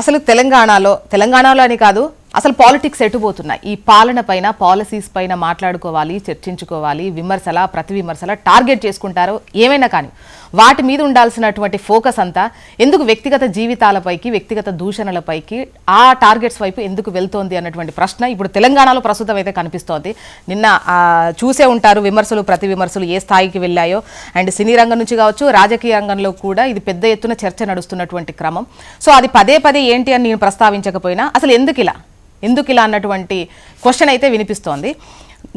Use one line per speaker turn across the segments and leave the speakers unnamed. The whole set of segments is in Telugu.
అసలు తెలంగాణలో తెలంగాణలో అని కాదు అసలు పాలిటిక్స్ ఎటుపోతున్నాయి ఈ పాలన పైన పాలసీస్ పైన మాట్లాడుకోవాలి చర్చించుకోవాలి విమర్శల ప్రతి విమర్శల టార్గెట్ చేసుకుంటారో ఏమైనా కానీ. వాటి మీద ఉండాల్సినటువంటి ఫోకస్ అంతా ఎందుకు వ్యక్తిగత జీవితాలపైకి వ్యక్తిగత దూషణలపైకి ఆ టార్గెట్స్ వైపు ఎందుకు వెళ్తోంది అన్నటువంటి ప్రశ్న ఇప్పుడు తెలంగాణలో ప్రస్తుతం అయితే కనిపిస్తోంది. నిన్న చూసే ఉంటారు విమర్శలు ప్రతి విమర్శలు ఏ స్థాయికి వెళ్ళాయో. అండ్ సినీ రంగం నుంచి కావచ్చు రాజకీయ రంగంలో కూడా ఇది పెద్ద ఎత్తున చర్చ నడుస్తున్నటువంటి క్రమం. సో అది పదే పదే ఏంటి అని నేను ప్రస్తావించకపోయినా అసలు ఎందుకు ఇలా? ఎందుకు ఇలా అన్నటువంటి క్వశ్చన్ అయితే వినిపిస్తోంది.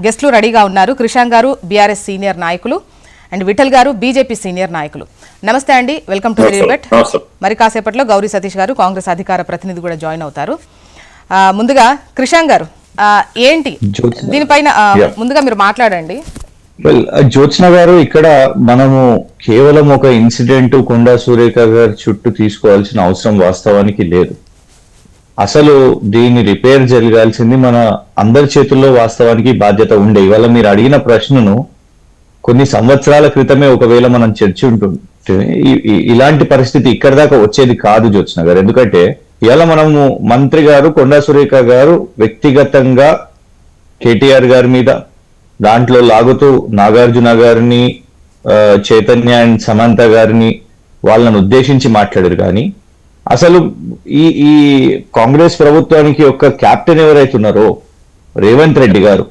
గెస్ట్లు రెడీగా ఉన్నారు. క్రిషాంక్ గారు బీఆర్ఎస్ సీనియర్ నాయకులు. అండ్ విఠల్ గారు బీజేపీ సీనియర్ నాయకులు నమస్తే అండి వెల్కమ్ టు డిబేట్
నమస్తే.
మరి కాసేపట్లో గౌరీ సతీష్ గారు కాంగ్రెస్ అధికార ప్రతినిధి కూడా జాయిన్ అవుతారు ముందుగా క్రిషాంక్ గారు ఏంటి. దీనిపైన. ముందుగా మీరు మాట్లాడండి
వెల్ జ్యోత్స్న గారు ఇక్కడ మనము కేవలం ఒక ఇన్సిడెంట్ కొండా సురేఖ గారి చుట్టూ తీసుకోవాల్సిన అవసరం వాస్తవానికి లేదు అసలు దీన్ని రిపేర్ జరగాల్సింది మన అందరి చేతుల్లో వాస్తవానికి బాధ్యత ఉండే ఇవాళ మీరు అడిగిన ప్రశ్నను కొన్ని సంవత్సరాల క్రితమే ఒకవేళ మనం చర్చ ఉంటుంటే ఇలాంటి పరిస్థితి ఇక్కడ దాకా వచ్చేది కాదు జ్యోత్స్న గారు ఎందుకంటే ఇవాళ మనము మంత్రి గారు కొండా సురేఖ గారు వ్యక్తిగతంగా కేటీఆర్ గారి మీద దాంట్లో లాగుతూ నాగార్జున గారిని చైతన్య అండ్ సమంత గారిని వాళ్ళని ఉద్దేశించి మాట్లాడారు. కానీ అసలు ఈ ఈ కాంగ్రెస్ ప్రభుత్వానికి ఒక క్యాప్టెన్ ఎవరైతున్నారో రేవంత్ రెడ్డి గారు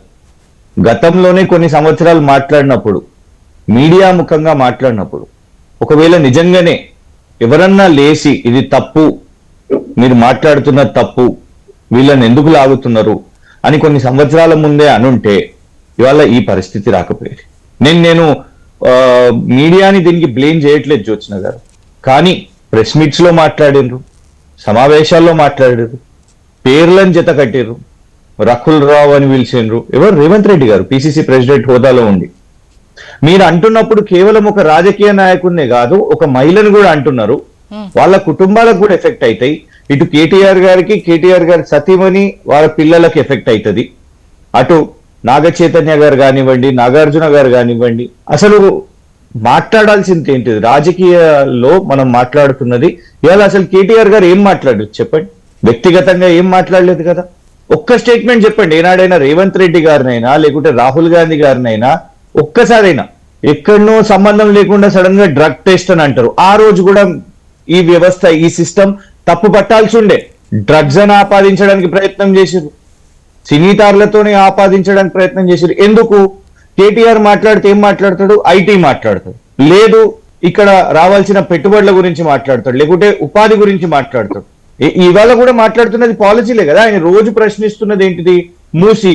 గతంలోనే కొన్ని సంవత్సరాలు మాట్లాడినప్పుడు మీడియా ముఖంగా మాట్లాడినప్పుడు ఒకవేళ నిజంగానే ఎవరన్నా లేచి ఇది తప్పు మీరు మాట్లాడుతున్న తప్పు వీళ్ళని ఎందుకు లాగుతున్నారు అని కొన్ని సంవత్సరాల ముందే అనుంటే ఇవాళ ఈ పరిస్థితి రాకపోయేది. నేను నేను మీడియాని దీనికి బ్లేమ్ చేయట్లేదు జ్యోత్స్న గారు. కానీ ప్రెస్ మీట్స్లో మాట్లాడినరు సమావేశాల్లో మాట్లాడారు పేర్లను జత కట్టారు రకుల్ రావు అని పిలిచిండ్రు. ఎవరు? రేవంత్ రెడ్డి గారు పిసిసి ప్రెసిడెంట్ హోదాలో ఉండి. మీరు అంటున్నప్పుడు కేవలం ఒక రాజకీయ నాయకుడినే కాదు ఒక మహిళను కూడా అంటున్నారు. వాళ్ళ కుటుంబాలకు కూడా ఎఫెక్ట్ అవుతాయి. ఇటు కేటీఆర్ గారికి కేటీఆర్ గారి సతీమణి వాళ్ళ పిల్లలకు ఎఫెక్ట్ అవుతుంది. అటు నాగ చైతన్య గారు కానివ్వండి నాగార్జున గారు కానివ్వండి అసలు మాట్లాడాల్సింది ఏంటిది? రాజకీయాల్లో మనం మాట్లాడుతున్నది ఇవాళ అసలు కేటీఆర్ గారు ఏం మాట్లాడారు చెప్పండి? వ్యక్తిగతంగా ఏం మాట్లాడలేదు కదా? ఒక్క స్టేట్మెంట్ చెప్పండి. ఏనాడైనా రేవంత్ రెడ్డి గారినైనా లేకుంటే రాహుల్ గాంధీ గారినైనా ఒక్కసారైనా ఎక్కడనో సంబంధం లేకుండా సడన్గా డ్రగ్ టెస్ట్ అని అంటారు. ఆ రోజు కూడా ఈ వ్యవస్థ ఈ సిస్టమ్ తప్పు పట్టాల్సి ఉండే. డ్రగ్స్ అని ఆపాదించడానికి ప్రయత్నం చేశారు సినీతారులతోనే ఆపాదించడానికి ప్రయత్నం చేశారు ఎందుకు? కేటీఆర్ మాట్లాడితే ఏం మాట్లాడతాడు? ఐటీ మాట్లాడతాడు. లేదు ఇక్కడ రావాల్సిన పెట్టుబడుల గురించి మాట్లాడతాడు. లేకుంటే ఉపాధి గురించి మాట్లాడతాడు. ఇవాళ కూడా మాట్లాడుతున్నది పాలసీలే కదా. ఆయన రోజు ప్రశ్నిస్తున్నది ఏంటిది? మూసి.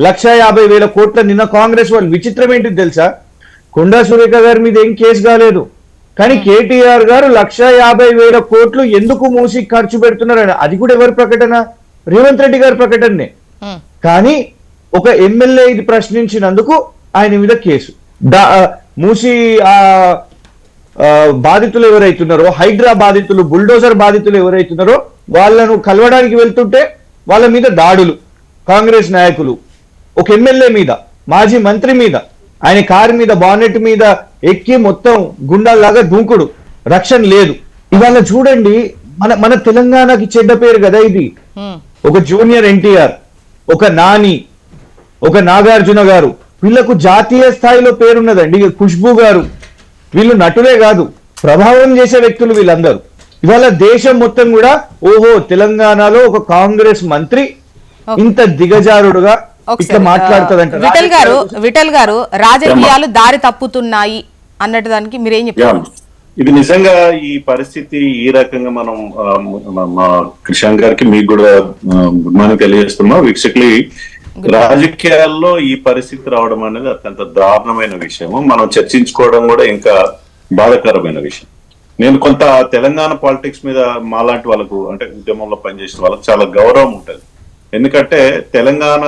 లక్ష యాభై వేల కోట్ల నిన్న కాంగ్రెస్ వాళ్ళు. విచిత్రం ఏంటిది తెలుసా? కొండా సురేఖ గారి మీద ఏం కేసు కాలేదు. కానీ కేటీఆర్ గారు లక్ష యాభై వేల కోట్లు ఎందుకు మూసి ఖర్చు పెడుతున్నారని. అది కూడా ఎవరి ప్రకటన? రేవంత్ రెడ్డి గారి ప్రకటనే
ఉమ్,
కానీ ఒక ఎమ్మెల్యే ఇది ప్రశ్నించినందుకు ఆయన మీద కేసు. మూసి ఆ, బాధితులు ఎవరైతున్నారో హైడ్రా బాధితులు బుల్డోజర్ బాధితులు ఎవరైతున్నారో వాళ్ళను కలవడానికి వెళ్తుంటే వాళ్ళ మీద దాడులు. కాంగ్రెస్ నాయకులు ఒక ఎమ్మెల్యే మీద మాజీ మంత్రి మీద ఆయన కారు మీద బానెట్ మీద ఎక్కి మొత్తం గుండాల్లాగా దూకుడు. రక్షణ లేదు. ఇవాళ చూడండి మన మన తెలంగాణకి చెడ్డ పేరు కదా ఇది. ఒక జూనియర్ ఎన్టీఆర్ ఒక నాని ఒక నాగార్జున గారు వీళ్ళకు జాతీయ స్థాయిలో పేరున్నదండి ఖుష్బు గారు. వీళ్ళు నటులే కాదు ప్రభావం చేసే వ్యక్తులు వీళ్ళందరూ. ఇవాళ దేశం మొత్తం కూడా ఓహో తెలంగాణలో ఒక కాంగ్రెస్ మంత్రి ఇంత దిగజారుడుగా ఇట్లా మాట్లాడుతుందంట.
విఠల్ గారు విఠల్ గారు రాజకీయాలు దారి తప్పుతున్నాయి అన్నట్టు దానికి మీరేం
యా.
చెప్తారు?
ఇది నిజంగా ఈ పరిస్థితి ఈ రకంగా మనం కృషాంక్ గారికి మీకు కూడా గుడ్ మార్నింగ్ తెలియజేస్తున్నాం. వీక్షకులు రాజకీయాల్లో ఈ పరిస్థితి రావడం అనేది అత్యంత దారుణమైన విషయము. మనం చర్చించుకోవడం కూడా ఇంకా బాధాకరమైన విషయం. నేను కొంత తెలంగాణ పాలిటిక్స్ మీద మాలాంటి వాళ్ళకు అంటే ఉద్యమంలో పనిచేసిన వాళ్ళకి చాలా గౌరవం ఉంటుంది. ఎందుకంటే తెలంగాణ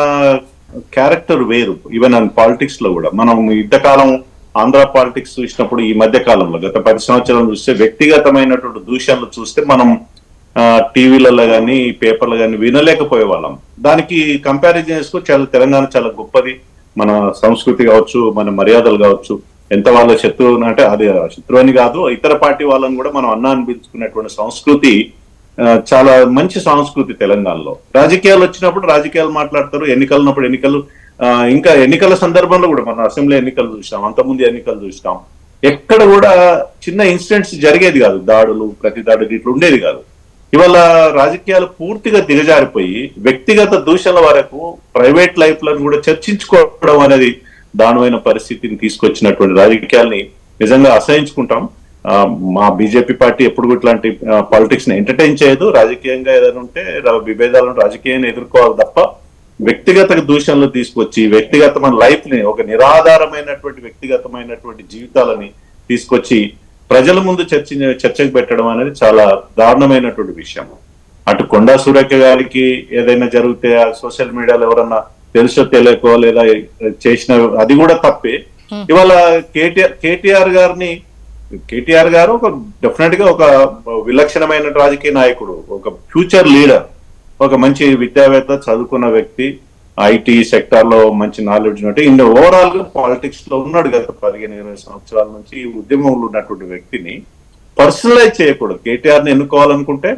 క్యారెక్టర్ వేరు. ఈవెన్ అండ్ పాలిటిక్స్లో కూడా. మనం ఇంతకాలం ఆంధ్ర పాలిటిక్స్ చూసినప్పుడు ఈ మధ్య కాలంలో గత పది సంవత్సరాలు చూస్తే వ్యక్తిగతమైనటువంటి దూషణలు చూస్తే మనం టీవీలలో కానీ పేపర్లు కానీ వినలేకపోయే వాళ్ళం దానికి కంపారిజన్ చేసుకో చాలా తెలంగాణ చాలా గొప్పది. మన సంస్కృతి కావచ్చు మన మర్యాదలు కావచ్చు ఎంత వాళ్ళ శత్రువు అంటే అది శత్రువు అని కాదు ఇతర పార్టీ వాళ్ళని కూడా మనం అన్న అనిపించుకునేటువంటి సంస్కృతి చాలా మంచి సంస్కృతి తెలంగాణలో. రాజకీయాలు వచ్చినప్పుడు రాజకీయాలు మాట్లాడతారు ఎన్నికలు ఉన్నప్పుడు ఎన్నికలు ఇంకా ఎన్నికల సందర్భంలో కూడా మనం అసెంబ్లీ ఎన్నికలు చూసినాం అంతకుముందు ఎన్నికలు చూసినాం. ఎక్కడ కూడా చిన్న ఇన్సిడెంట్స్ జరిగేది కాదు దాడులు ప్రతి దాడులు ఇట్లా ఉండేది కాదు. ఇవాళ రాజకీయాలు పూర్తిగా దిగజారిపోయి వ్యక్తిగత దూషణల వరకు ప్రైవేట్ లైఫ్లను కూడా చర్చించుకోవడం అనేది దారుణమైన పరిస్థితిని తీసుకొచ్చినటువంటి రాజకీయాల్ని నిజంగా అసహించుకుంటాం. మా బీజేపీ పార్టీ ఎప్పుడు ఇట్లాంటి పాలిటిక్స్ని ఎంటర్టైన్ చేయదు. రాజకీయంగా ఏదైనా ఉంటే రా- విభేదాలను రాజకీయాన్ని ఎదుర్కోవాలి తప్ప వ్యక్తిగత దూషణలు తీసుకొచ్చి వ్యక్తిగతమైన లైఫ్ని ఒక నిరాధారమైనటువంటి వ్యక్తిగతమైనటువంటి జీవితాలని తీసుకొచ్చి ప్రజల ముందు చర్చ చర్చకు పెట్టడం అనేది చాలా దారుణమైనటువంటి విషయం. అటు కొండా సురేఖ గారికి ఏదైనా జరిగితే సోషల్ మీడియాలో ఎవరన్నా తెలుసో తెలియకో లేదా చేసిన అది కూడా తప్పే. ఇవాళ కేటీఆర్ కేటీఆర్ గారిని కేటీఆర్ గారు ఒక డెఫినెట్గా ఒక విలక్షణమైన రాజకీయ నాయకుడు ఒక ఫ్యూచర్ లీడర్ ఒక మంచి విద్యావేత్త చదువుకున్న వ్యక్తి ఐటీ సెక్టార్లో మంచి నాలెడ్జ్ ఉన్నట్టు ఇన్ ఓవరాల్గా పాలిటిక్స్లో ఉన్నాడు గత పదిహేను ఇరవై సంవత్సరాల నుంచి ఈ ఉద్యమంలో ఉన్నటువంటి వ్యక్తిని పర్సనలైజ్ చేయకూడదు. కేటీఆర్ని ఎన్నుకోవాలనుకుంటే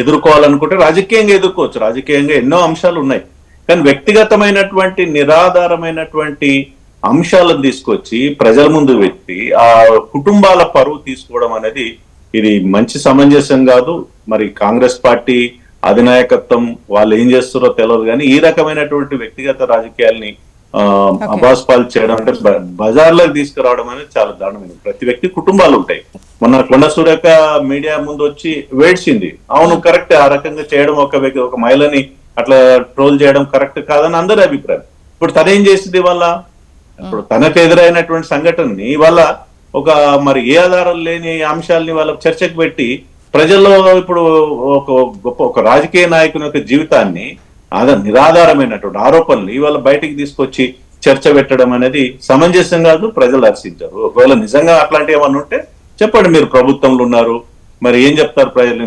ఎదుర్కోవాలనుకుంటే రాజకీయంగా ఎదుర్కోవచ్చు. రాజకీయంగా ఎన్నో అంశాలు ఉన్నాయి. కానీ వ్యక్తిగతమైనటువంటి నిరాధారమైనటువంటి అంశాలను తీసుకొచ్చి ప్రజల ముందు పెట్టి ఆ కుటుంబాల పరువు తీసుకోవడం అనేది ఇది మంచి సమంజసం కాదు. మరి కాంగ్రెస్ పార్టీ అధినాయకత్వం వాళ్ళు ఏం చేస్తారో తెలియదు కానీ ఈ రకమైనటువంటి వ్యక్తిగత రాజకీయాల్ని అబాస్పాలు చేయడం అంటే బజార్లోకి తీసుకురావడం అనేది చాలా దారుణమైనది. ప్రతి వ్యక్తి కుటుంబాలు ఉంటాయి. మొన్న కొండ సురేఖ మీడియా ముందు వచ్చి వేడ్చింది. అవును కరెక్ట్ ఆ రకంగా చేయడం ఒక వ్యక్తి ఒక మహిళని అట్లా ట్రోల్ చేయడం కరెక్ట్ కాదని అందరి అభిప్రాయం. ఇప్పుడు తనేం చేసింది వల్ల ఇప్పుడు తనకు ఎదురైనటువంటి సంఘటనని వల్ల ఒక మరి ఏ ఆధారం లేని అంశాలని వాళ్ళ చర్చకు పెట్టి ప్రజల్లో ఇప్పుడు ఒక గొప్ప ఒక రాజకీయ నాయకుని యొక్క జీవితాన్ని ఆధార నిరాధారమైనటువంటి ఆరోపణలు ఇవాళ బయటికి తీసుకొచ్చి చర్చ పెట్టడం అనేది సమంజసం కాదు ప్రజలు హర్షించారు. ఒకవేళ నిజంగా అట్లాంటి ఏమన్నా ఉంటే చెప్పండి మీరు ప్రభుత్వంలో ఉన్నారు మరి ఏం చెప్తారు ప్రజలు?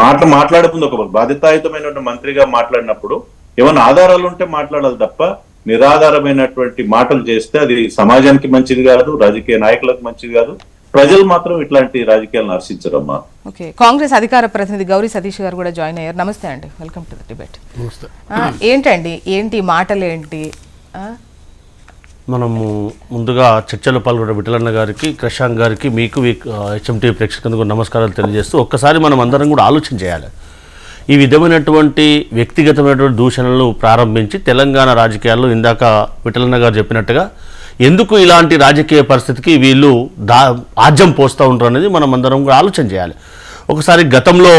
మాట మాట్లాడుతుంది ఒక బాధ్యతాయుతమైనటువంటి మంత్రిగా మాట్లాడినప్పుడు ఏమైనా ఆధారాలు ఉంటే మాట్లాడాలి తప్ప నిరాధారమైనటువంటి మాటలు చేస్తే అది సమాజానికి మంచిది కాదు రాజకీయ నాయకులకు మంచిది కాదు ప్రజలు మాత్రం ఇట్లాంటి రాజకీయాలను హర్షించరమ్మా.
ఓకే. కాంగ్రెస్ అధికార ప్రతినిధి గౌరీ సతీష్ గారు కూడా జాయిన్ అయ్యారు. నమస్తే అండి. Welcome to the debate. ఏంటండి? ఏంటి మాటలు ఏంటి?
మనము ముందుగా చర్చలో పాల్గొన్న విఠలన్న గారికి క్రషాంక్ గారికి మీకు హెచ్ఎంటీ ప్రేక్షకులకు నమస్కారాలు తెలియజేస్తూ ఒక్కసారి మనం అందరం కూడా ఆలోచన చేయాలి. ఈ విధమైనటువంటి వ్యక్తిగతమైనటువంటి దూషణలు ప్రారంభించి తెలంగాణ రాజకీయాల్లో ఇందాక విఠలన్న గారు చెప్పినట్టుగా ఎందుకు ఇలాంటి రాజకీయ పరిస్థితికి వీళ్ళు దా ఆజ్యం పోస్తూ ఉంటారు అనేది మనం అందరం కూడా ఆలోచన చేయాలి. ఒకసారి గతంలో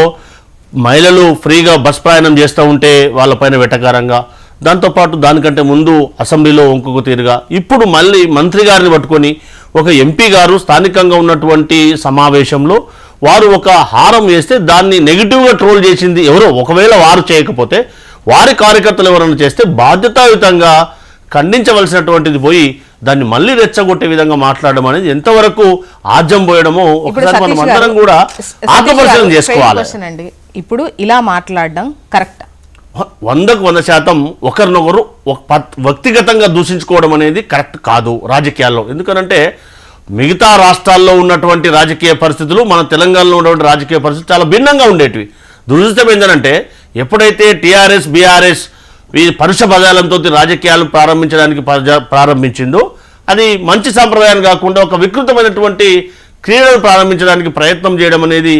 మహిళలు ఫ్రీగా బస్ ప్రయాణం చేస్తూ ఉంటే వాళ్ళపైన వెటకారంగా దాంతోపాటు దానికంటే ముందు అసెంబ్లీలో ఇంకొక తీరుగా ఇప్పుడు మళ్ళీ మంత్రి గారిని పట్టుకొని ఒక ఎంపీ గారు స్థానికంగా ఉన్నటువంటి సమావేశంలో వారు ఒక హారం వేస్తే దాన్ని నెగిటివ్గా ట్రోల్ చేసింది ఎవరో ఒకవేళ వారు చేయకపోతే వారి కార్యకర్తలు ఎవరైనా చేస్తే బాధ్యతాయుతంగా ఖండించవలసినటువంటిది పోయి దాన్ని మళ్ళీ రెచ్చగొట్టే విధంగా మాట్లాడడం అనేది ఎంతవరకు ఆజ్యం పోయడమో ఒకసారి మనం అందరం కూడా ఆత్మపరిశీలన చేసుకోవాలి.
ఇప్పుడు ఇలా మాట్లాడడం కరెక్ట్.
వందకు వంద శాతం ఒకరినొకరు వ్యక్తిగతంగా దూషించుకోవడం అనేది కరెక్ట్ కాదు రాజకీయాల్లో. ఎందుకనంటే మిగతా రాష్ట్రాల్లో ఉన్నటువంటి రాజకీయ పరిస్థితులు మన తెలంగాణలో ఉన్నటువంటి రాజకీయ పరిస్థితులు చాలా భిన్నంగా ఉండేటివి. దురదృష్టం ఏంటంటే ఎప్పుడైతే టీఆర్ఎస్ బీఆర్ఎస్ ఈ పరుష పదాలంతో రాజకీయాలు ప్రారంభించడానికి ప్రారంభించిందో అది మంచి సాంప్రదాయం కాకుండా ఒక వికృతమైనటువంటి క్రీడలు ప్రారంభించడానికి ప్రయత్నం చేయడం అనేది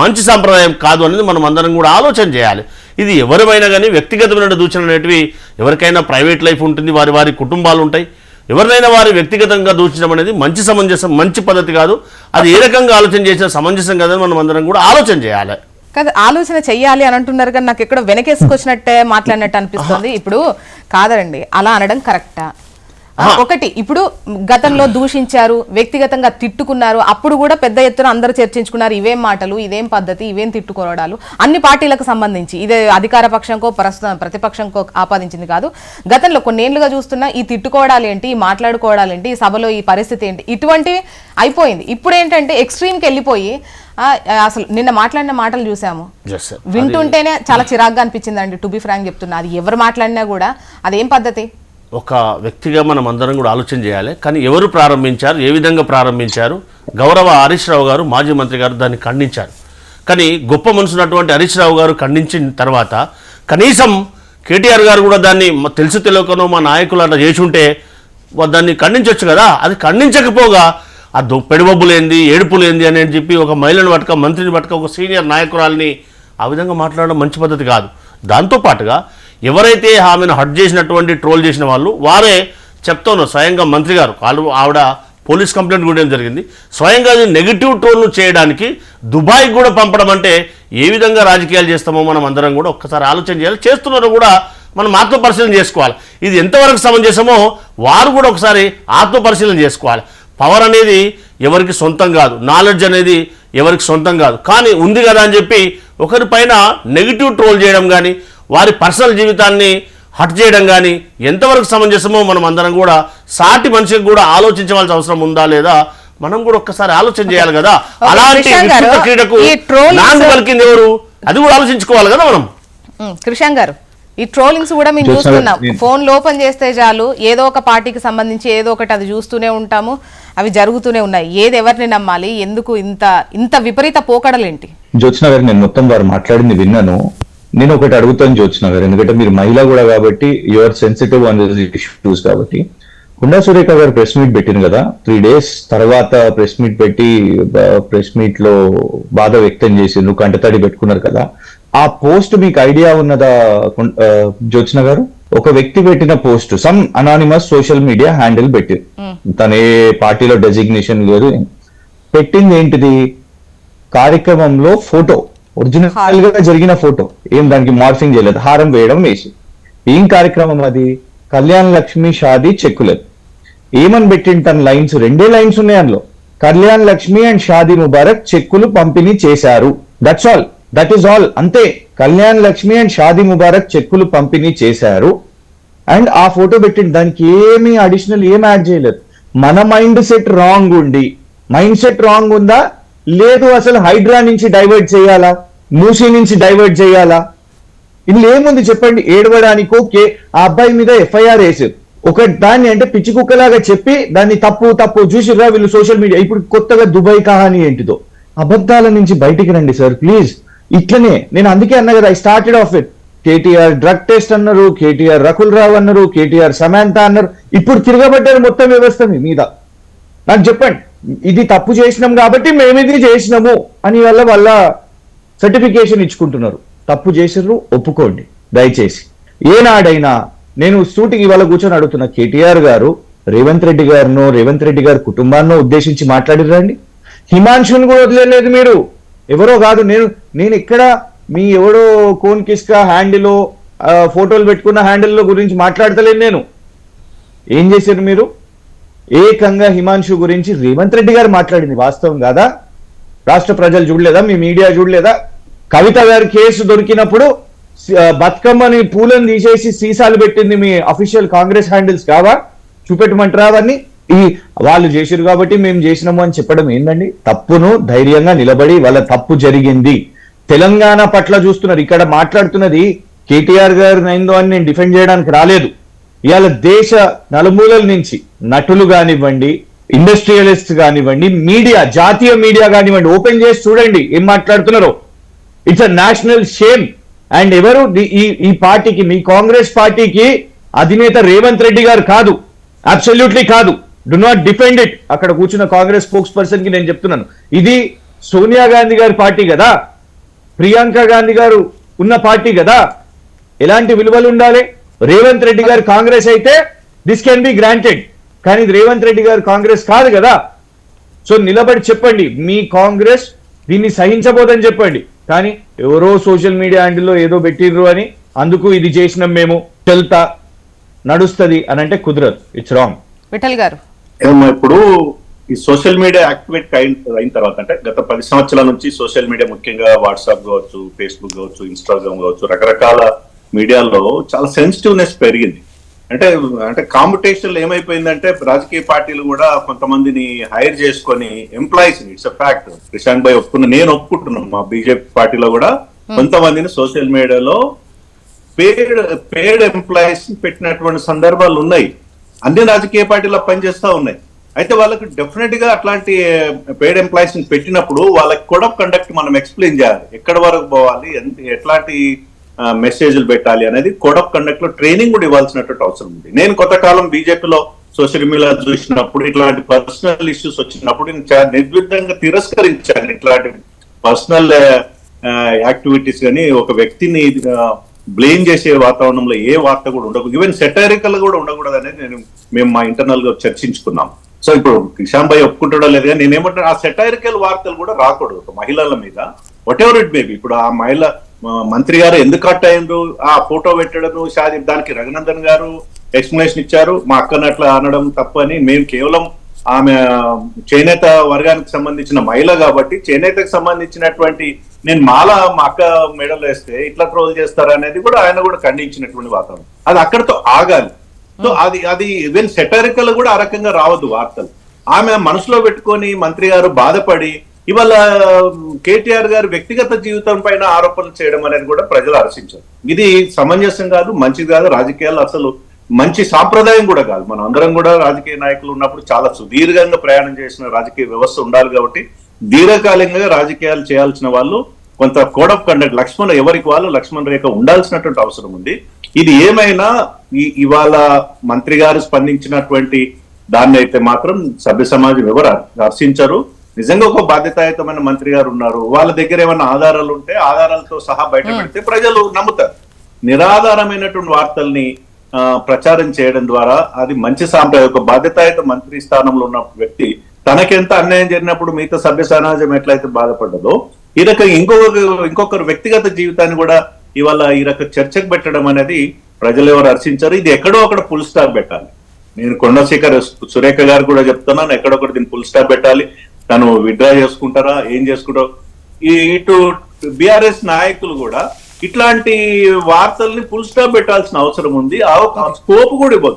మంచి సాంప్రదాయం కాదు అనేది మనం అందరం కూడా ఆలోచన చేయాలి. ఇది ఎవరివైనా కానీ వ్యక్తిగతమైన దూచనలు అనేటివి ఎవరికైనా ప్రైవేట్ లైఫ్ ఉంటుంది వారి వారి కుటుంబాలు ఉంటాయి. ఎవరినైనా వారి వ్యక్తిగతంగా దూచడం అనేది మంచి సమంజసం మంచి పద్ధతి కాదు. అది ఏ రకంగా ఆలోచన చేసిన సమంజసం కాదని మనం అందరం కూడా ఆలోచన చేయాలి.
కాదు ఆలోచన చెయ్యాలి అని అంటున్నారు కానీ నాకు ఎక్కడో వెనకేసుకొచ్చినట్టే మాట్లాడినట్టు అనిపిస్తుంది. ఇప్పుడు కాదండి అలా అనడం కరెక్టా? ఒకటి. ఇప్పుడు గతంలో దూషించారు వ్యక్తిగతంగా తిట్టుకున్నారు అప్పుడు కూడా పెద్ద ఎత్తున అందరూ చర్చించుకున్నారు ఇవేం మాటలు ఇదేం పద్ధతి ఇవేం తిట్టుకోవడాలు. అన్ని పార్టీలకు సంబంధించి. ఇదే అధికార పక్షంకో ప్రస్తుత ప్రతిపక్షంకో ఆపాదించింది కాదు. గతంలో కొన్నేళ్ళుగా చూస్తున్న ఈ తిట్టుకోవడాలు ఏంటి ఈ మాట్లాడుకోవడాలు ఏంటి ఈ సభలో ఈ పరిస్థితి ఏంటి ఇటువంటివి అయిపోయింది. ఇప్పుడు ఏంటంటే ఎక్స్ట్రీమ్కి వెళ్ళిపోయి అసలు నిన్న మాట్లాడిన మాటలు చూసాము. వింటుంటేనే చాలా చిరాగ్గా అనిపించిందండి. టు బి ఫ్రాంక్ చెప్తున్నా అది ఎవరు మాట్లాడినా కూడా అదేం పద్ధతి?
ఒక వ్యక్తిగా మనం అందరం కూడా ఆలోచన చేయాలి. కానీ ఎవరు ప్రారంభించారు? ఏ విధంగా ప్రారంభించారు? గౌరవ హరీష్ రావు గారు మాజీ మంత్రి గారు దాన్ని ఖండించారు. కానీ గొప్ప మనసున్నటువంటి హరీష్ రావు గారు ఖండించిన తర్వాత కనీసం కేటీఆర్ గారు కూడా దాన్ని తెలుసు తెలియకనో మా నాయకులు అట్లా చేసుంటే దాన్ని ఖండించవచ్చు కదా? అది ఖండించకపోగా ఆ దు ఏడుపులేంది అని చెప్పి ఒక మహిళను పట్టుక మంత్రిని పట్టుక ఒక సీనియర్ నాయకురాల్ని ఆ విధంగా మాట్లాడడం మంచి పద్ధతి కాదు. దాంతోపాటుగా ఎవరైతే ఆమెను హట్ చేసినటువంటి ట్రోల్ చేసిన వాళ్ళు వారే చెప్తాను స్వయంగా మంత్రి గారు వాళ్ళు ఆవిడ పోలీస్ కంప్లైంట్ కూడా జరిగింది. స్వయంగా అది నెగిటివ్ ట్రోల్ను చేయడానికి దుబాయ్ కూడా పంపడం అంటే ఏ విధంగా రాజకీయాలు చేస్తామో మనం అందరం కూడా ఒక్కసారి ఆలోచన చేయాలి. చేస్తున్నారో కూడా మనం ఆత్మ పరిశీలన చేసుకోవాలి. ఇది ఎంతవరకు సమంజసమో వారు కూడా ఒకసారి ఆత్మ పరిశీలన చేసుకోవాలి. పవర్ అనేది ఎవరికి సొంతం కాదు. నాలెడ్జ్ అనేది ఎవరికి సొంతం కాదు. కానీ ఉంది కదా అని చెప్పి ఒకరి పైన నెగిటివ్ ట్రోల్ చేయడం కానీ వారి పర్సనల్ జీవితాన్ని హట్ చేయడం కానీ ఎంతవరకు సమంజసమో మనం అందరం కూడా సాటి మనిషికి కూడా ఆలోచించవలసిన అవసరం ఉందా లేదా మనం కూడా ఒక్కసారి ఆలోచన చేయాలి కదా. అలాంటి క్రీడకు నాంది పలికింది ఎవరు? అది కూడా ఆలోచించుకోవాలి కదా మనం.
కృషాంక్ గారు ఈ ట్రోలింగ్స్ కూడా మేము
చూస్తున్నా-
చూస్తున్నాం.
నేను-
ఫోన్ ఓపెన్ చేస్తే చాలు ఏదో ఒక పార్టీకి సంబంధించి ఏదో ఒకటి అది చూస్తూనే ఉంటాము అవి జరుగుతూనే ఉన్నాయి. ఏది ఎవరిని నమ్మాలి ఎందుకు ఇంత ఇంత విపరీత పోకడలేంటి?
జ్యోత్స్న గారు నేను మొత్తం వారు మాట్లాడింది విన్నాను. నేను ఒకటి అడుగుతాను జ్యోత్స్న గారు ఎందుకంటే మీరు మహిళ కూడా కాబట్టి యువర్ సెన్సిటివ్ ఆన్ ఇష్యూస్ కాబట్టి. కుండా సురేఖ గారు ప్రెస్ మీట్ పెట్టింది కదా త్రీ డేస్ తర్వాత ప్రెస్ మీట్ పెట్టి ప్రెస్ మీట్లో బాధ వ్యక్తం చేసిండ్రు కంటతడి పెట్టుకున్నారు కదా. ఆ పోస్ట్ మీకు ఐడియా ఉన్నదా జ్యోత్స్న గారు ఒక వ్యక్తి పెట్టిన post some anonymous social media handle పెట్టింది తన ఏ పార్టీలో డెసిగ్నేషన్ లేదు పెట్టింది ఏంటిది? కార్యక్రమంలో ఫోటో ఒరిజినల్గా జరిగిన ఫోటో ఏం దానికి మార్ఫింగ్ చేయలేదు. హారం వేయడం వేసి. ఏం కార్యక్రమం అది? కళ్యాణ్ లక్ష్మి షాదీ చెక్కులేదు ఏమని పెట్టిన తన లైన్స్? రెండే లైన్స్ ఉన్నాయి అందులో. కళ్యాణ్ లక్ష్మి అండ్ షాదీ ముబారక్ చెక్కులు పంపిణీ చేశారు. That's all that is all అంతే. కళ్యాణ్ లక్ష్మి అండ్ షాదీ ముబారక్ చెక్కులు పంపిణీ చేశారు. అండ్ ఆ ఫోటో పెట్టింది దానికి ఏమీ అడిషనల్ ఏం యాడ్ చేయలేదు. మన మైండ్ సెట్ రాంగ్ ఉండి మైండ్ సెట్ రాంగ్ ఉందా? లేదు అసలు హైడ్రా నుంచి డైవర్ట్ చేయాలా? మూసీ నుంచి డైవర్ట్ చేయాలా? ఇందులో ఏముంది చెప్పండి? ఏడవడానికో కే ఆ అబ్బాయి మీద ఎఫ్ఐఆర్ వేసారు ఒక దాన్ని అంటే పిచ్చి కుక్కలాగా చెప్పి దాన్ని తప్పు తప్పు చూసిర్రా వీళ్ళు సోషల్ మీడియా? ఇప్పుడు కొత్తగా దుబాయ్ కహాని ఏంటిదో. అబద్ధాల నుంచి బయటికి రండి సార్ ప్లీజ్ ఇట్లనే నేను అందుకే అన్నా కదా I started off it KTR drug test అన్నారు కేటీఆర్ రకుల్ రావు అన్నారు కేటీఆర్ సమాంత అన్నారు. ఇప్పుడు తిరగబడ్డారు మొత్తం వ్యవస్థ మీద. నాకు చెప్పండి. ఇది తప్పు చేసినాం కాబట్టి మేము ఇది చేసినాము అని వల్ల వాళ్ళ సర్టిఫికేషన్ ఇచ్చుకుంటున్నారు. తప్పు చేసిర్రు ఒప్పుకోండి. దయచేసి. ఏనాడైనా నేను సూటికి ఇవాళ కూర్చొని అడుగుతున్న కేటీఆర్ గారు రేవంత్ రెడ్డి గారినో రేవంత్ రెడ్డి గారి కుటుంబాన్నో ఉద్దేశించి మాట్లాడిరండి హిమాంశుని కూడా వదిలేదు మీరు. ఎవరో కాదు నేను నేను ఇక్కడ మీ ఎవడో కోన్ కిస్కా హ్యాండిలో ఫోటోలు పెట్టుకున్న హ్యాండిల్లో గురించి మాట్లాడతలేను నేను. ఏం చేశారు మీరు? ఏకంగా హిమాంశు గురించి రేవంత్ రెడ్డి గారు మాట్లాడింది. వాస్తవం కాదా? రాష్ట్ర ప్రజలు చూడలేదా? మీ మీడియా చూడలేదా? కవిత గారి కేసు దొరికినప్పుడు బతుకమ్మని పూలను తీసేసి సీసాలు పెట్టింది మీ అఫీషియల్ కాంగ్రెస్ హ్యాండిల్స్ కావా? చూపెట్టమంటారా అవన్నీ? ఈ వాళ్ళు చేసిరు కాబట్టి మేము చేసినాము అని చెప్పడం ఏందండి? తప్పును ధైర్యంగా నిలబడి వాళ్ళ తప్పు జరిగింది. తెలంగాణ పట్ల చూస్తున్నారు. ఇక్కడ మాట్లాడుతున్నది కేటీఆర్ గారు నైందో అని నేను డిఫెండ్ చేయడానికి రాలేదు. ఇవాళ దేశ నలుమూలల నుంచి నటులు కానివ్వండి ఇండస్ట్రియలిస్ట్ కానివ్వండి మీడియా జాతీయ మీడియా కానివ్వండి ఓపెన్ చేసి చూడండి ఏం మాట్లాడుతున్నారో. It's a national shame and ఎవరు ఈ ఈ పార్టీకి మీ కాంగ్రెస్ పార్టీకి అధినేత రేవంత్ రెడ్డి గారు కాదు. అబ్సల్యూట్లీ కాదు. డు నాట్ డిఫెండ్ ఇట్ అక్కడ కూర్చున్న కాంగ్రెస్ స్పోక్స్ పర్సన్కి నేను చెప్తున్నాను. ఇది సోనియా గాంధీ గారి పార్టీ కదా? ప్రియాంక గాంధీ గారు ఉన్న పార్టీ కదా? ఎలాంటి విలువలు ఉండాలి? రేవంత్ రెడ్డి గారు కాంగ్రెస్ అయితే దిస్ కెన్ బి గ్రాంటెడ్ కానీ రేవంత్ రెడ్డి గారు కాంగ్రెస్ కాదు కదా. సో నిలబడి చెప్పండి మీ కాంగ్రెస్ దీన్ని సహించబోదని చెప్పండి. కానీ ఎవరో సోషల్ మీడియా హ్యాండిల్లో ఏదో పెట్టిర్రు అని అందుకు ఇది చేసినాం మేము. చెల్తా నడుస్తుంది అని అంటే కుదరదు. ఇట్స్ రాంగ్
విఠల్ గారు.
ఇప్పుడు ఈ సోషల్ మీడియా యాక్టివేట్ అయిన అయిన తర్వాత అంటే గత పది సంవత్సరాల నుంచి సోషల్ మీడియా ముఖ్యంగా వాట్సాప్ కావచ్చు ఫేస్బుక్ కావచ్చు ఇన్స్టాగ్రామ్ కావచ్చు రకరకాల మీడియాలో చాలా సెన్సిటివ్నెస్ పెరిగింది. అంటే అంటే కాంపిటీషన్ ఏమైపోయిందంటే రాజకీయ పార్టీలు కూడా కొంతమందిని హైర్ చేసుకొని employees it's a fact Prashant భాయ్ ఒప్పుకున్న నేను ఒప్పుకుంటున్నాను. మా బీజేపీ పార్టీలో కూడా కొంతమందిని సోషల్ మీడియాలో పేడ్ పేడ్ ఎంప్లాయీస్ పెట్టినటువంటి సందర్భాలు ఉన్నాయి. అన్ని రాజకీయ పార్టీలు పనిచేస్తా ఉన్నాయి. అయితే వాళ్ళకి డెఫినెట్గా అట్లాంటి పెయిడ్ ఎంప్లాయీస్ని పెట్టినప్పుడు వాళ్ళకి కోడ్ కండక్ట్ మనం ఎక్స్ప్లెయిన్ చేయాలి. ఎక్కడి వరకు పోవాలి ఎట్లాంటి మెసేజ్లు పెట్టాలి అనేది కోడ్ ఆఫ్ కండక్ట్లో ట్రైనింగ్ కూడా ఇవ్వాల్సినటువంటి అవసరం ఉంది. నేను కొంతకాలం బీజేపీలో సోషల్ మీడియా చూసినప్పుడు ఇట్లాంటి పర్సనల్ ఇష్యూస్ వచ్చినప్పుడు నేను చాలా నిర్విధంగా తిరస్కరించాను ఇట్లాంటి పర్సనల్ యాక్టివిటీస్ కానీ ఒక వ్యక్తిని బ్లేమ్ చేసే వాతావరణంలో ఏ వార్త కూడా ఉండకూడదు. ఈవెన్ సెటారికల్ కూడా ఉండకూడదు అనేది నేను మేము మా ఇంటర్నల్గా చర్చించుకున్నాం. సో ఇప్పుడు కిషాన్ భాయ్ ఒప్పుకుంటాడో లేదు కానీ నేనేమంటాను ఆ సెటారికల్ వార్తలు కూడా రాకూడదు ఒక మహిళల మీద. వాట్ ఎవర్ ఇట్ మేబీ ఇప్పుడు ఆ మహిళ మంత్రి గారు ఎందుకు కట్ అయ్యిండ్రు? ఆ ఫోటో పెట్టడం షాది దానికి రఘునందన్ గారు ఎక్స్ప్లెనేషన్ ఇచ్చారు. మా అక్కని అట్లా అనడం తప్పని మేము కేవలం ఆమె చేనేత వర్గానికి సంబంధించిన మహిళ కాబట్టి చేనేతకు సంబంధించినటువంటి నేను మాల మా అక్క మెడలో వేస్తే ఇట్లా ట్రోల్ చేస్తారా అనేది కూడా ఆయన కూడా ఖండించినటువంటి వాతావరణం. అది అక్కడితో ఆగాలి. సో అది అది ఈవెన్ సెటరికల్ కూడా ఆ రకంగా రావద్దు వార్తలు. ఆమె మనసులో పెట్టుకొని మంత్రి గారు బాధపడి ఇవాళ కేటీఆర్ గారు వ్యక్తిగత జీవితం పైన ఆరోపణలు చేయడం అనేది కూడా ప్రజలు హర్షించారు ఇది సమంజసం కాదు మంచిది కాదు రాజకీయాలు అసలు మంచి సాంప్రదాయం కూడా కాదు. మనం అందరం కూడా రాజకీయ నాయకులు ఉన్నప్పుడు చాలా సుదీర్ఘంగా ప్రయాణం చేసిన రాజకీయ వ్యవస్థ ఉండాలి కాబట్టి దీర్ఘకాలికంగా రాజకీయాలు చేయాల్సిన వాళ్ళు కొంత కోడ్ ఆఫ్ కండక్ట్ లక్ష్మణ్ ఎవరికి వాళ్ళు లక్ష్మణ్ రేఖ ఉండాల్సినటువంటి అవసరం ఉంది. ఇది ఏమైనా ఇవాళ మంత్రి గారు స్పందించినటువంటి దాన్ని అయితే మాత్రం సభ్య సమాజం ఎవరు హర్షించరు నిజంగా ఒక బాధ్యతాయుతమైన మంత్రి గారు ఉన్నారు. వాళ్ళ దగ్గర ఏమైనా ఆధారాలు ఉంటే ఆధారాలతో సహా బయట పెడితే ప్రజలు నమ్ముతారు. నిరాధారమైనటువంటి వార్తల్ని ప్రచారం చేయడం ద్వారా అది మంచి సాంప్రదాయం ఒక బాధ్యతాయుత మంత్రి స్థానంలో ఉన్న వ్యక్తి తనకెంత అన్యాయం జరిగినప్పుడు మిగతా సభ్య సమాజం ఎట్లయితే బాధపడ్డదో ఈ రకంగా ఇంకొక ఇంకొకరు వ్యక్తిగత జీవితాన్ని కూడా ఇవాళ ఈ రకం చర్చకు పెట్టడం అనేది ప్రజలు ఎవరు హర్షించారు. ఇది ఎక్కడో అక్కడ ఫుల్ స్టాప్ పెట్టాలి. నేను కొండశేఖర్ సురేఖ గారు కూడా చెప్తున్నాను ఎక్కడొక్కడ దీన్ని ఫుల్ స్టాప్ పెట్టాలి. తను విత్డ్రా చేసుకుంటారా ఏం చేసుకుంటారో. ఈ ఇటు బిఆర్ఎస్ నాయకులు కూడా ఇట్లాంటి వార్తల్ని ఫుల్ స్టాప్ పెట్టాల్సిన అవసరం ఉంది. ఆ స్కోప్ కూడా ఇవ్వదు.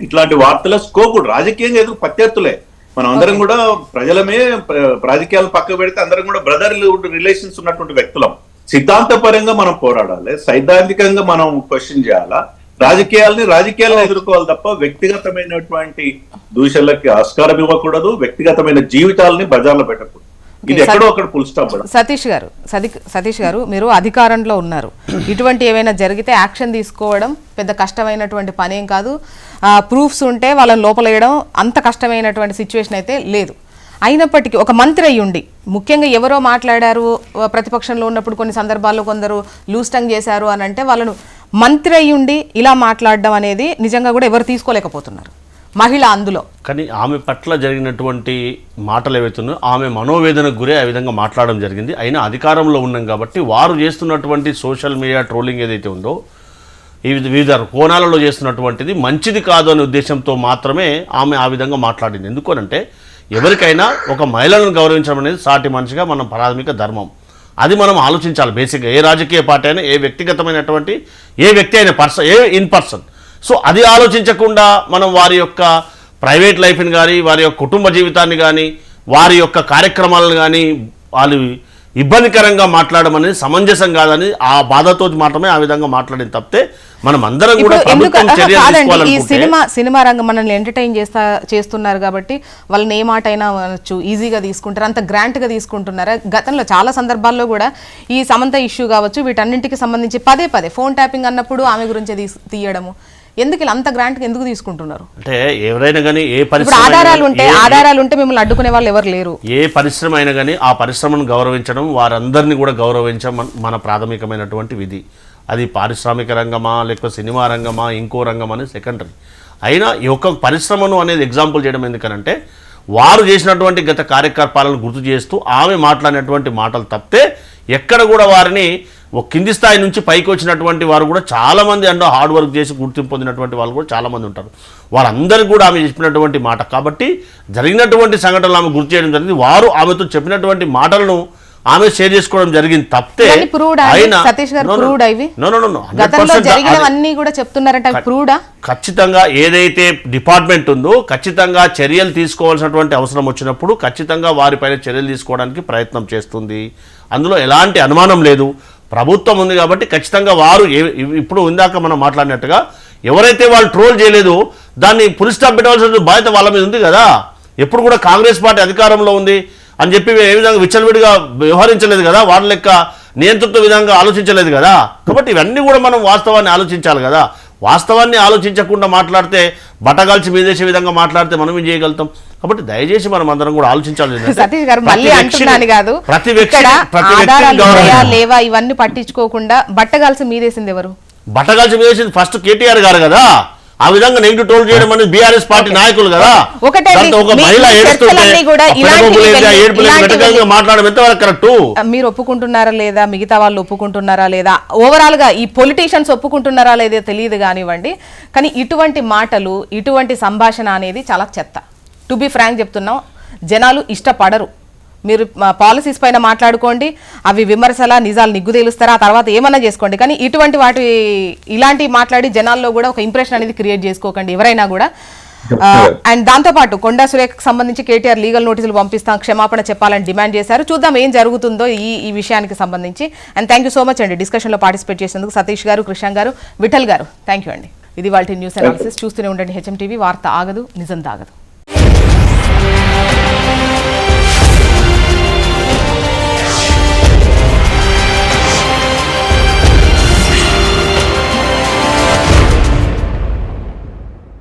ఇట్లాంటి వార్తల స్కోప్ కూడా రాజకీయంగా ఎదురు ప్రత్యర్థులే. మనం అందరం కూడా ప్రజలమే ప్ర- రాజకీయాలు పక్క పెడితే అందరం కూడా బ్రదర్ రిలేషన్స్ ఉన్నటువంటి వ్యక్తులం. సిద్ధాంతపరంగా మనం పోరాడాలి. సైద్ధాంతికంగా మనం క్వశ్చన్ చేయాలా? రాజకీయాలని రాజకీయాలను ఎదుర్కోవాలి తప్ప వ్యక్తిగతమైనటువంటి దూషణలకి ఆస్కారం ఇవ్వకూడదు వ్యక్తిగతమైన జీవితాలని బజార్లో పెట్టకూడదు.
సతీష్ గారు సతీ సతీష్ గారు మీరు అధికారంలో ఉన్నారు. ఇటువంటి ఏమైనా జరిగితే యాక్షన్ తీసుకోవడం పెద్ద కష్టమైనటువంటి పని ఏం కాదు ప్రూఫ్స్ ఉంటే వాళ్ళని లోపలేయడం అంత కష్టమైనటువంటి సిచ్యువేషన్ అయితే లేదు. అయినప్పటికీ ఒక మంత్రి అయి ఉండి ముఖ్యంగా ఎవరో మాట్లాడారు ప్రతిపక్షంలో ఉన్నప్పుడు కొన్ని సందర్భాల్లో కొందరు లూస్ టంగ్ చేశారు అని అంటే వాళ్ళను మంత్రి అయి ఉండి ఇలా మాట్లాడడం అనేది నిజంగా కూడా ఎవరు తీసుకోలేకపోతున్నారు. మహిళ అందులో.
కానీ ఆమె పట్ల జరిగినటువంటి మాటలు ఏవైతున్నాయో ఆమె మనోవేదనకు గురే ఆ విధంగా మాట్లాడడం జరిగింది. అయినా అధికారంలో ఉన్నాం కాబట్టి వారు చేస్తున్నటువంటి సోషల్ మీడియా ట్రోలింగ్ ఏదైతే ఉందో ఈ వివిధ కోణాలలో చేస్తున్నటువంటిది మంచిది కాదు అనే ఉద్దేశంతో మాత్రమే ఆమె ఆ విధంగా మాట్లాడింది. ఎందుకనంటే ఎవరికైనా ఒక మహిళలను గౌరవించడం అనేది సాటి మనిషిగా మనం ప్రాథమిక ధర్మం. అది మనం ఆలోచించాలి. బేసిక్గా ఏ రాజకీయ పార్టీ అయినా ఏ వ్యక్తిగతమైనటువంటి ఏ వ్యక్తి అయిన person a in person so అది ఆలోచించకుండా మనం వారి యొక్క ప్రైవేట్ లైఫ్ని కానీ వారి యొక్క కుటుంబ జీవితాన్ని కానీ వారి యొక్క కార్యక్రమాలను కానీ వాళ్ళు ఇబ్బందికరంగా మాట్లాడడం అనేది సమంజసం కాదని ఆ బాధతో మాత్రమే ఆ విధంగా మాట్లాడింది తప్పితే మనం అందరం కూడా
ఈ సినిమా సినిమా రంగం మనల్ని ఎంటర్టైన్ చేస్తా చేస్తున్నారు కాబట్టి వాళ్ళని ఏ మాట అయినా అనొచ్చు. ఈజీగా తీసుకుంటారు. అంత గ్రాంట్గా తీసుకుంటున్నారా? గతంలో చాలా సందర్భాల్లో కూడా ఈ సమంత ఇష్యూ కావచ్చు వీటన్నింటికి సంబంధించి పదే పదే ఫోన్ ట్యాపింగ్ అన్నప్పుడు ఆమె గురించి తీయడము. ఎందుకు ఇలా అంత గ్రాంట్ ఎందుకు తీసుకుంటున్నారు?
అంటే ఎవరైనా కానీ ఏ పరిశ్రమ
ఆధారాలు ఉంటే ఆధారాలు ఉంటే మిమ్మల్ని అడ్డుకునే వాళ్ళు ఎవరు లేరు.
ఏ పరిశ్రమ అయినా కానీ ఆ పరిశ్రమను గౌరవించడం వారందరినీ కూడా గౌరవించడం మన- మన ప్రాథమికమైనటువంటి విధి. అది పారిశ్రామిక రంగమా లేకపోతే సినిమా రంగమా ఇంకో రంగం అనేది సెకండరీ అయినా ఈ ఒక్క పరిశ్రమను అనేది ఎగ్జాంపుల్ చేయడం ఎందుకనంటే వారు చేసినటువంటి గత కార్యకలాపాలను గుర్తు చేస్తూ ఆమె మాట్లాడినటువంటి మాటలు తప్పితే ఎక్కడ కూడా వారిని ఒక కింది స్థాయి నుంచి పైకి వచ్చినటువంటి వారు కూడా చాలామంది అండ్ హార్డ్ వర్క్ చేసి గుర్తింపు పొందినటువంటి వాళ్ళు కూడా చాలామంది ఉంటారు వారందరికీ కూడా ఆమె చెప్పినటువంటి మాట కాబట్టి జరిగినటువంటి సంఘటనలు ఆమె గుర్తు చేయడం జరిగింది వారు ఆమెతో చెప్పినటువంటి మాటలను ఆమె షేర్ చేసుకోవడం జరిగింది తప్పితే
ఇవన్నీ proved ఆ?
అయినా-
సతీష్ గారు
No, no.
proved ఆ ఇవి?
No, no, no, no. 100%
గతంలో
అది-
జరిగినవన్నీ కూడా చెప్తున్నారంటే అవి ప్రూడా
ఖచ్చితంగా ఏదైతే డిపార్ట్మెంట్ ఉందో ఖచ్చితంగా చర్యలు తీసుకోవాల్సినటువంటి అవసరం వచ్చినప్పుడు ఖచ్చితంగా వారిపైన చర్యలు తీసుకోవడానికి ప్రయత్నం చేస్తుంది అందులో ఎలాంటి అనుమానం లేదు ప్రభుత్వం ఉంది కాబట్టి ఖచ్చితంగా వారు ఇప్పుడు ఇందాక మనం మాట్లాడినట్టుగా ఎవరైతే వాళ్ళు ట్రోల్ చేయలేదో దాన్ని పులి స్టాప్ పెట్టవలసిన బాధ్యత వాళ్ళ మీద ఉంది కదా. ఎప్పుడు కూడా కాంగ్రెస్ పార్టీ అధికారంలో ఉంది అని చెప్పి ఏ విధంగా విచ్చలవిడిగా వ్యవహరించలేదు కదా. వాళ్ళ లెక్క నియంతృత్వ విధంగా ఆలోచించలేదు కదా. కాబట్టి ఇవన్నీ కూడా మనం వాస్తవాన్ని ఆలోచించాలి కదా. వాస్తవాన్ని ఆలోచించకుండా మాట్లాడితే బట్టగాల్చి మీదేసే విధంగా మాట్లాడితే మనం ఏం చేయగలుగుతాం? కాబట్టి దయచేసి మనం అందరం కూడా ఆలోచించాలి
సతీష్ గారు మళ్ళీ అంటున్నాను కాదు.
ప్రతి వ్యక్తి
లేవా ఇవన్నీ పట్టించుకోకుండా బట్టగాల్సి మీదేసింది ఎవరు?
బట్టగాల్చి మీదేసింది ఫస్ట్ కేటీఆర్ గారు కదా. ఆ విధంగా నెగిటివ్ టోల్ చేయడం అనేది బీఆర్ఎస్ పార్టీ నాయకులు కదా. ఒక మహిళ ఏడుస్తుంటే మాట్లాడడం ఎంతవరకు కరెక్టు?
మీరు ఒప్పుకుంటున్నారా లేదా? మిగతా వాళ్ళు ఒప్పుకుంటున్నారా లేదా? ఓవరాల్గా ఈ పొలిటీషియన్స్ ఒప్పుకుంటున్నారా లేదా తెలియదు కానివ్వండి. కానీ ఇటువంటి మాటలు ఇటువంటి సంభాషణ అనేది చాలా చెత్త. టు బి ఫ్రాంక్ చెప్తున్నాం జనాలు ఇష్టపడరు. మీరు పాలసీస్ పైన మాట్లాడుకోండి అవి విమర్శల నిజాలు నిగ్గు తేలుస్తారా ఆ తర్వాత ఏమన్నా చేసుకోండి. కానీ ఇటువంటి వాటి ఇలాంటి మాట్లాడి జనాల్లో కూడా ఒక ఇంప్రెషన్ అనేది క్రియేట్ చేసుకోకండి ఎవరైనా కూడా. అండ్ దాంతోపాటు కొండా సురేఖకు సంబంధించి కేటీఆర్ లీగల్ నోటీసులు పంపిస్తాం క్షమాపణ చెప్పాలని డిమాండ్ చేశారు. చూద్దాం ఏం జరుగుతుందో ఈ ఈ విషయానికి సంబంధించి. And thank you so much అండి డిస్కషన్లో పార్టిసిపేట్ చేసేందుకు సతీష్ గారు కృష్ణ గారు విఠల్ గారు. థ్యాంక్ యూ అండి. ఇది వాళ్ళ న్యూస్ అనాలిసిస్ చూస్తూనే ఉండండి హెచ్ఎం టీవీ వార్త ఆగదు నిజం తాగదు. Thank